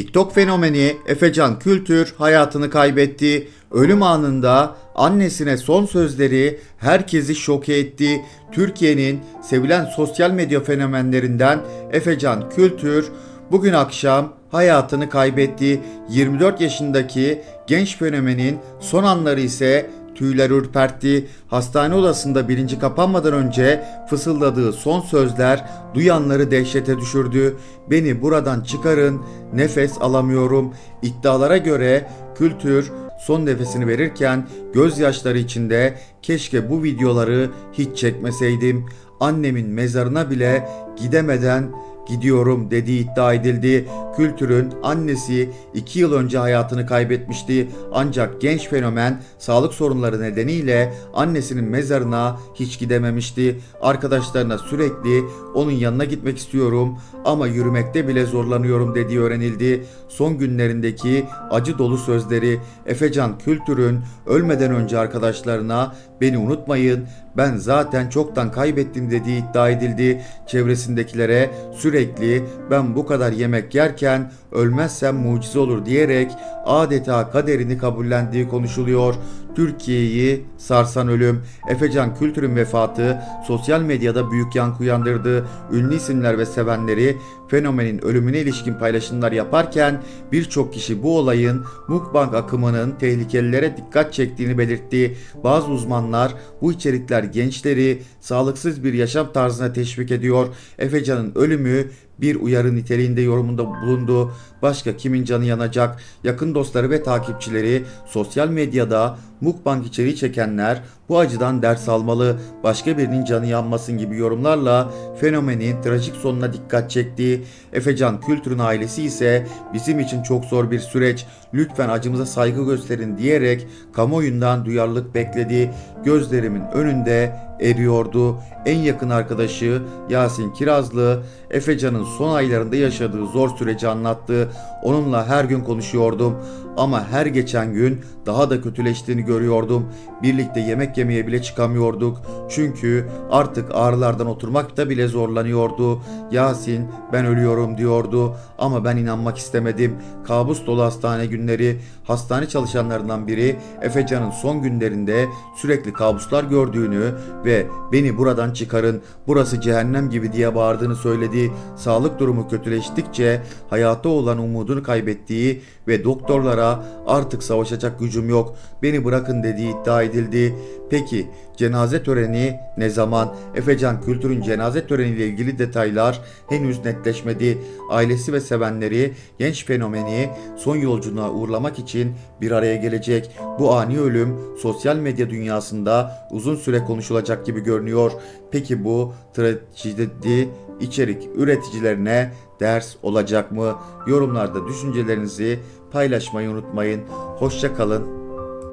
TikTok fenomeni Efecan Kültür hayatını kaybetti. Ölüm anında annesine son sözleri herkesi şoke etti. Türkiye'nin sevilen sosyal medya fenomenlerinden Efecan Kültür bugün akşam hayatını kaybetti. 24 yaşındaki genç fenomenin son anları ise tüyler ürpertti. Hastane odasında bilinci kapanmadan önce fısıldadığı son sözler duyanları dehşete düşürdü. Beni buradan çıkarın, nefes alamıyorum. İddialara göre kültür son nefesini verirken gözyaşları içinde keşke bu videoları hiç çekmeseydim. Annemin mezarına bile gidemeden gidiyorum dediği iddia edildi. Kültürün annesi 2 yıl önce hayatını kaybetmişti. Ancak genç fenomen sağlık sorunları nedeniyle annesinin mezarına hiç gidememişti. Arkadaşlarına sürekli onun yanına gitmek istiyorum ama yürümekte bile zorlanıyorum dediği öğrenildi. Son günlerindeki acı dolu sözleri Efecan Kültür'ün ölmeden önce arkadaşlarına beni unutmayın ben zaten çoktan kaybettim dediği iddia edildi. Çevresindekilere sürekli ben bu kadar yemek yerken ölmezsem mucize olur diyerek adeta kaderini kabullendiği konuşuluyor. Türkiye'yi sarsan ölüm, Efecan Kültür'ün vefatı sosyal medyada büyük yankı uyandırdı. Ünlü isimler ve sevenleri fenomenin ölümüne ilişkin paylaşımlar yaparken birçok kişi bu olayın mukbang akımının tehlikelilere dikkat çektiğini belirtti. Bazı uzmanlar bu içerikler gençleri sağlıksız bir yaşam tarzına teşvik ediyor. Efecan'ın ölümü bir uyarı niteliğinde yorumunda bulundu. Başka kimin canı yanacak? Yakın dostları ve takipçileri sosyal medyada mukbang içeriği çekenler bu acıdan ders almalı. Başka birinin canı yanmasın gibi yorumlarla fenomenin trajik sonuna dikkat çekti. Efecan Kültür'ün ailesi ise bizim için çok zor bir süreç. Lütfen acımıza saygı gösterin diyerek kamuoyundan duyarlılık bekledi. Gözlerimin önünde eriyordu. En yakın arkadaşı Yasin Kirazlı, Efecan'ın son aylarında yaşadığı zor süreci anlattı. Onunla her gün konuşuyordum ama her geçen gün daha da kötüleştiğini görüyordum. Birlikte yemek yemeye bile çıkamıyorduk. Çünkü artık ağrılardan oturmakta bile zorlanıyordu. Yasin ben ölüyorum diyordu ama ben inanmak istemedim. Kabus dolu hastane günleri. Hastane çalışanlarından biri Efecan'ın son günlerinde sürekli kabuslar gördüğünü ve beni buradan çıkarın burası cehennem gibi diye bağırdığını söyledi. Sağlık durumu kötüleştikçe hayata olan umudunu kaybettiği ve doktorlara artık savaşacak gücüm yok beni bırakın dediği iddia edildi. Peki cenaze töreni ne zaman? Efecan Kültür'ün cenaze töreniyle ilgili detaylar henüz netleşmedi. Ailesi ve sevenleri genç fenomeni son yolculuğuna uğurlamak için bir araya gelecek. Bu ani ölüm sosyal medya dünyasında uzun süre konuşulacak gibi görünüyor. Peki bu trajedi içerik üreticilerine ders olacak mı? Yorumlarda düşüncelerinizi paylaşmayı unutmayın. Hoşça kalın.